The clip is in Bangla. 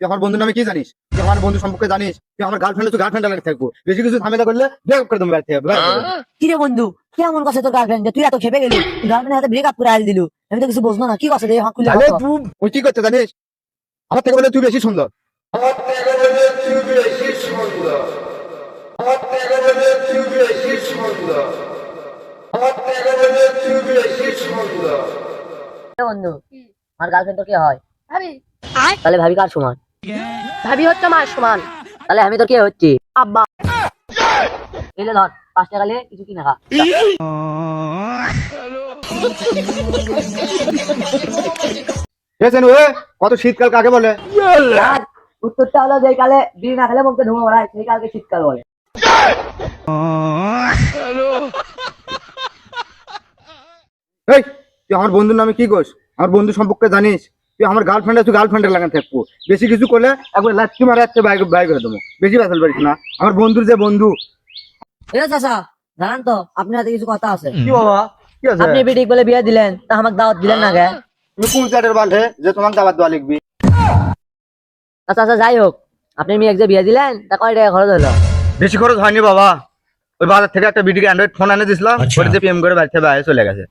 তুই আমার বন্ধুর নামে কি জানিস? তুই আমার বন্ধু সম্পর্কে জানিস? তুই আমার গার্লফ্রেন্ড তুই গার্লফ্রেন্ড লাগে থাকব। বেশি কিছু ঝামেলা করলে ব্রেকআপ করে দেবো বাড়ি থেকে বের করে কি রে বন্ধু কেমন কথা তোর গার্লফ্রেন্ড তুই এত খেপে গেলি। গার্লফ্রেন্ডের হাতে ব্রেকআপ করে আইল দিলু। আমি তো কিছু বুঝব না। কি কথা রে? হ্যাঁ খুলে তাহলে তুই তুই কি করতে জানিস? আমার থেকে বলে তুই বেশি সুন্দর। আমার থেকে বলে তুই বেশি সুন্দর আমার থেকে বলে তুই বেশি সুন্দর আমার থেকে বলে তুই বেশি সুন্দর বন্ধু আমার গার্লফ্রেন্ড তো কে হয়? ভাবি। তাহলে ভাবি কার সমান। ভাবি হচ্ছে মার সমান। তাহলে আমি তোর কে হচ্ছি? আব্বা। এলে ধর পাঁচ টাকা কিছু কিনা খা। কত শীতকাল কাকে বলে? উত্তরটা হলো যে কালে বিড়ি না খেলে মুখে ধুমো সেই কালকে শীতকাল বলে। এই তুই আমার বন্ধুর নামে কি কোস আমার বন্ধু সম্পর্কে জানিস? তুই আমার গার্লফ্রেন্ড তুই গার্লফ্রেন্ডের লাগান থাকব। বেশি কিছু করলে একবার লাচ্ছি মারা যাচ্ছে বাইক বাইক করে দেবো। বেশি বাসাল পারিস না। আমার বন্ধুর যে বন্ধু। এ চাচা জানান তো আপনার হাতে কিছু কথা আছে। কি বাবা? কি আছে? আপনি বিটিক বলে বিয়ে দিলেন তা আমাকে দাওয়াত দিলেন না গে। তুমি কোন চাটের বান্ধে? যে তোমাকে দাবার দেওয়া লিখবি। আচ্ছা আচ্ছা যাই হোক আপনি মেয়ে যে বিয়ে দিলেন তা কয় টাকা খরচ হলো? বেশি খরচ হয়নি বাবা। ওই বাজার থেকে একটা বিডিকে অ্যান্ড্রয়েড ফোন এনে দিছিলাম আচ্ছা। ওটা দিয়ে প্রেম করে বাড়ি থেকে বাইরে চলে গেছে।